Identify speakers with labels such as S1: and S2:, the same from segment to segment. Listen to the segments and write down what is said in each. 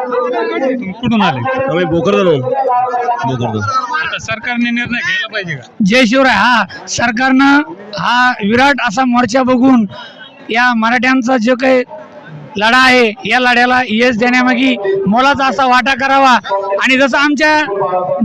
S1: तुम्ही कुठून आले?
S2: आम्ही भोकरदन भोकरदन.
S1: आता सरकारने निर्णय घ्यायला पाहिजे का?
S3: जय शिवराय हा सरकारनं हा विराट असा मोर्चा बघून या मराठ्यांचा जो काही लढा आहे. या लढ्याला यश देण्यामागे मोलाचा असा वाटा करावा. आणि जसं आमच्या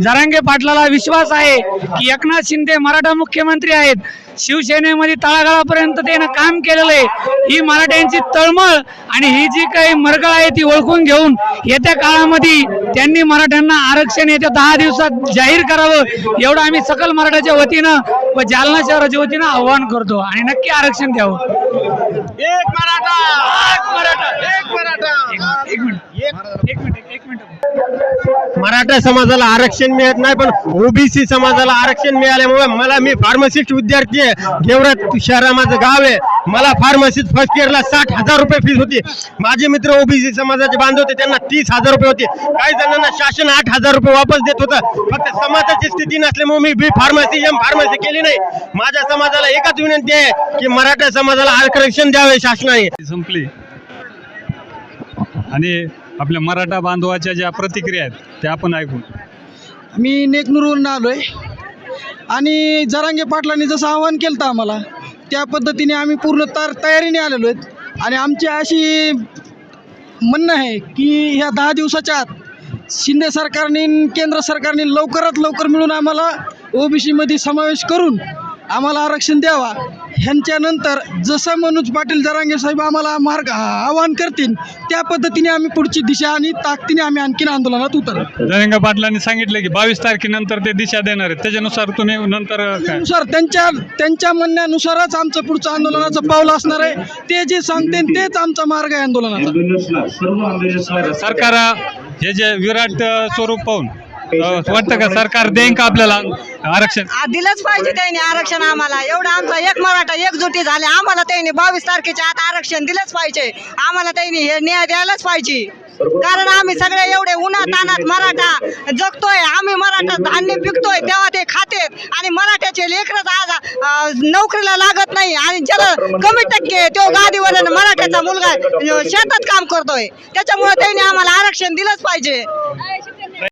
S3: जरांगे पाटलाला विश्वास आहे की एकनाथ शिंदे मराठा मुख्यमंत्री आहेत शिवसेनेमध्ये तळागाळापर्यंत त्यानं काम केलेलं आहे. ही मराठ्यांची तळमळ आणि ही जी काही मरगळ आहे ती ओळखून घेऊन येत्या काळामध्ये त्यांनी मराठ्यांना आरक्षण येत्या दहा दिवसात जाहीर करावं एवढं आम्ही सकल मराठाच्या वतीनं व जालना शहराच्या वतीनं आव्हान करतो. आणि नक्की आरक्षण द्यावं.
S2: एक मराठा एक मराठा एक मराठा
S3: एक मिनिट एक मिनिट एक मिनिट
S2: मराठा समाजाला आरक्षण मिळत नाही पण ओबीसी समाजाला आरक्षण मिळाल्यामुळे मला मी फार्मसिस्ट विद्यार्थी आहे. गेवरात शहरा माझं गाव आहे. मला फार्मसिस्ट फर्स्ट इयरला साठ हजार रुपये फीस होती. माझे मित्र ओबीसी समाजाचे बांधव होते त्यांना तीस हजार रुपये होते. काही जणांना शासन आठ हजार रुपये वापस देत होतं. फक्त समाजाची स्थिती नसल्यामुळे मी बी फार्मसी एम फार्मसी केली नाही. माझ्या समाजाला एकच विनंती आहे की मराठा समाजाला आरक्षण द्यावे शासनाने.
S1: संपली. आणि आपल्या मराठा बांधवाच्या ज्या प्रतिक्रिया आहेत त्या आपण ऐकू.
S4: मी नेकनूरवरून आलो आहे आणि जरांगे पाटलांनी जसं आवाहन केलं होतं आम्हाला त्या पद्धतीने आम्ही पूर्ण तार तयारीने आलेलो आहेत. आणि आमची अशी म्हणणं आहे की ह्या दहा दिवसाच्या आत शिंदे सरकारने केंद्र सरकारने लवकरात लवकर मिळून आम्हाला ओबीसीमध्ये समावेश करून आम्हाला आरक्षण द्यावा. ह्यांच्यानंतर जसं मनोज पाटील जरांगे साहेब आम्हाला मार्ग आवाहन करतील त्या पद्धतीने आम्ही पुढची दिशा आणि ताकदीने आम्ही आणखीन आंदोलनात उतर
S1: जयंगा पाटलांनी सांगितलं की बावीस तारखेनंतर ते दिशा देणार आहेत. त्याच्यानुसार तुम्ही नंतर काय?
S4: नुसार त्यांच्या त्यांच्या म्हणण्यानुसारच आमचं पुढचं आंदोलनाचं पाऊल असणार आहे. ते जे सांगते तेच आमचा मार्ग आहे आंदोलनाचा.
S1: सरकार हे जे विराट स्वरूप पाहून वाटतं का सरकार देईन का आपल्याला आरक्षण?
S5: आ, दिलंच पाहिजे त्यांनी आरक्षण आम्हाला. एवढं आमचा एक मराठा एकजुटी झाले. आम्हाला त्यांनी बावीस तारखेच्या आत आरक्षण दिलंच पाहिजे. आम्हाला त्यांनी हे न्याय द्यायलाच पाहिजे. कारण आम्ही सगळे एवढे उन्हात तानात मराठा जगतोय. आम्ही मराठा धान्य पिकतोय तेव्हा ते खातेत आणि मराठ्याचे लेकरच आज अ, नोकरीला लागत नाही. आणि ज्याला कमी टक्के तो गादीवर मराठ्याचा मुलगा अ, शेतात काम करतोय. त्याच्यामुळे त्यांनी आम्हाला आरक्षण दिलंच पाहिजे.